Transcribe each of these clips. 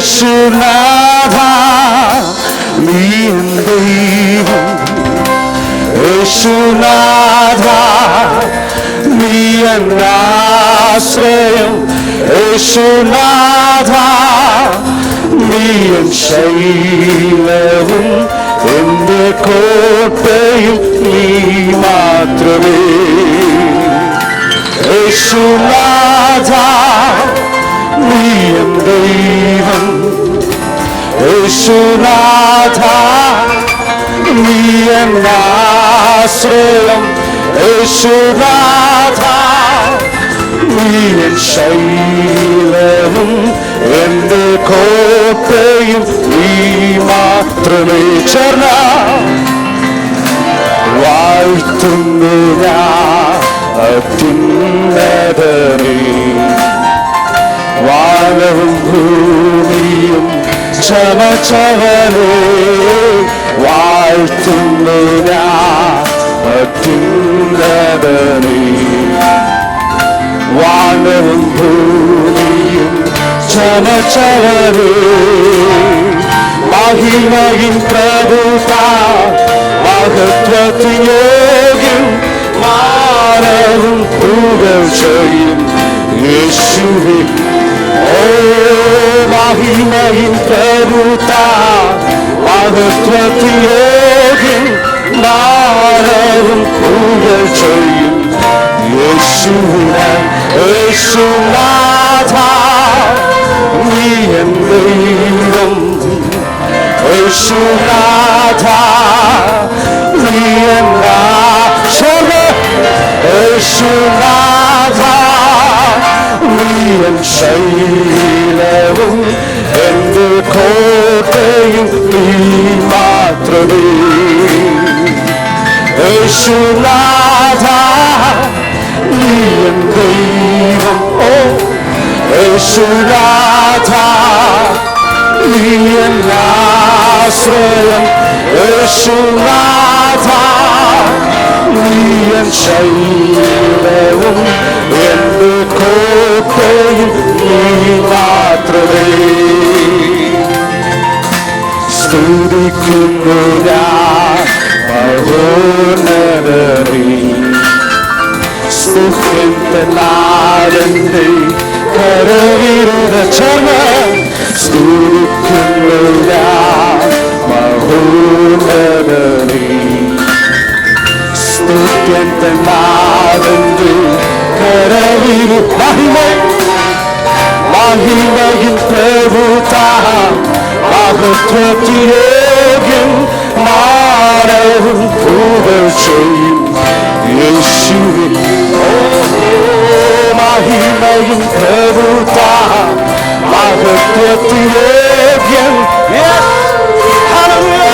യേശുനാഥ നീ ദൈവം. യേശുനാഥ നീ എന്നാശ്രയം യേശുനാഥ നീ ശൈലവും. എന്റെ കോട്ടയും നീ മാത്രമേ. യേശുനാഥ നീ ദൈവം. യേശുനാഥ നീ എന്നാശ്രയം യേശുനാഥ. നീ ശൈലവും എന്റെ കോട്ടയും നീ മാത്രമേ ചേർന്ന. വാഴ്ത്തുന്നു ഞാൻ അത്യുന്നതനേ. വാനവും ഭൂമിയും ചമച്ചവനെ വാഴ്ത്തുന്നു ഞാൻ അത്യുന്നതനേ വാനവും ഭൂമിയും ചമച്ചവനെ മഹിമയിൻ പ്രഭുത മഹത്വത്തിയോഗ്യം മാനവും പുകഴ്ചയും യേശുവിൻ ഓ 不大，我的土地已经 barren，为了谁？而是那，而是那他，为了谁？而是那他，为了那什么？而是那他，为了谁来问？കോട്ടയും നീ മാത്രമേ യേശുനാഥ നീ എൻ ദൈവം ഓ യേശുനാഥ നീ എന്നാശ്രയം യേശുനാഥ നീ എൻ സ്തുതിക്കുന്നു ഞാൻ മഹോന്നതരേ സ്തുത്യന്തനാടന്റെ കരവിരുത ചർമ്മ സ്തുതിക്കുന്നു ഞാൻ മഹോന്നതരേ സ്തുത്യന്തനാടന്റെ കരവിരു മഹിമൈ മഹിമയിൽ പ്രഭുത മഹത്വത്തിയോഗ്യം 부르짖 예수 오 마히마인 배부다 마흐트 예비엔 할렐루야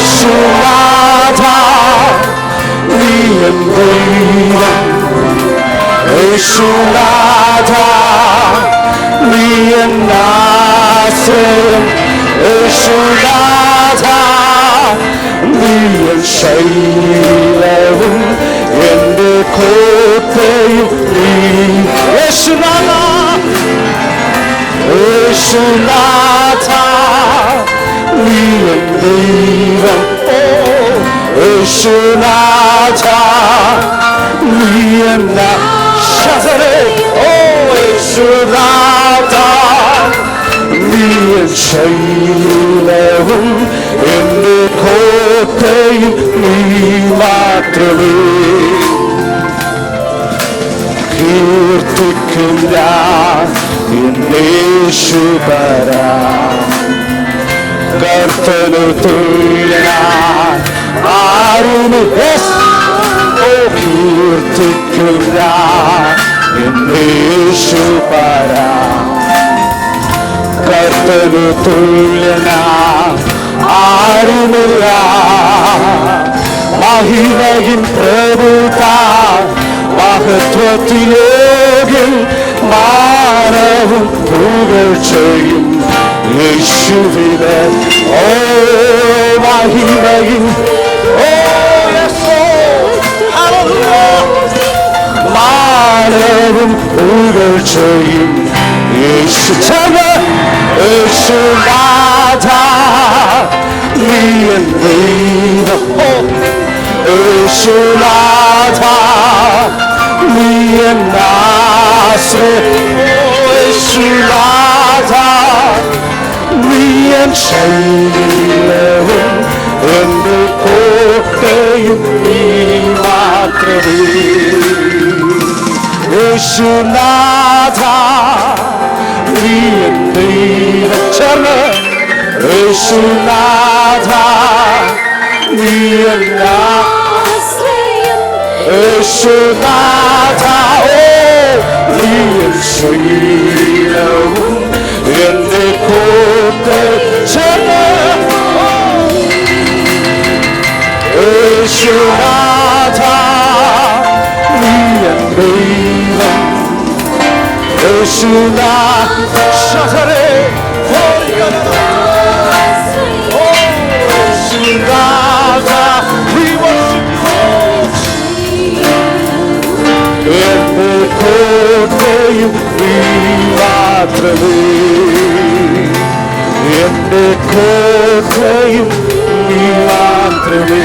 예수마다 우리의 불안 예수마다 우리의 나세 是大他的眼谁来问，人的苦悲你也是那他，也是那他，人的人哦，他，你，下，哦，也是那他，你人谁？ilatili Kirtikilya Yenishu bara Kartanu tuyna Arunu yes O kirtikilya Yenishu bara Kartanu tuyna Arunu yes മഹിമയിൻ പ്രഭുത മഹത്വത്തിലേകിൽ മാനവും പുകഴ്ചയും യേശുവിനെ ഓ മഹിമയിൻ ഓ യേശു 예수라다. 위에 나세 예수라다. 위에 새로운 은들 고대유 이마트리 예수라다. 위에 네 내일처럼 예수라다. 위에나 예수나다오 예수이여운 은대 고대 제네 예수나다 위에 미래 예수나 샤사레 മാത്രമേ എന്റെ കോട്ടയും നീ മാത്രമേ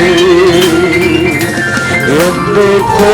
എന്റെ കോ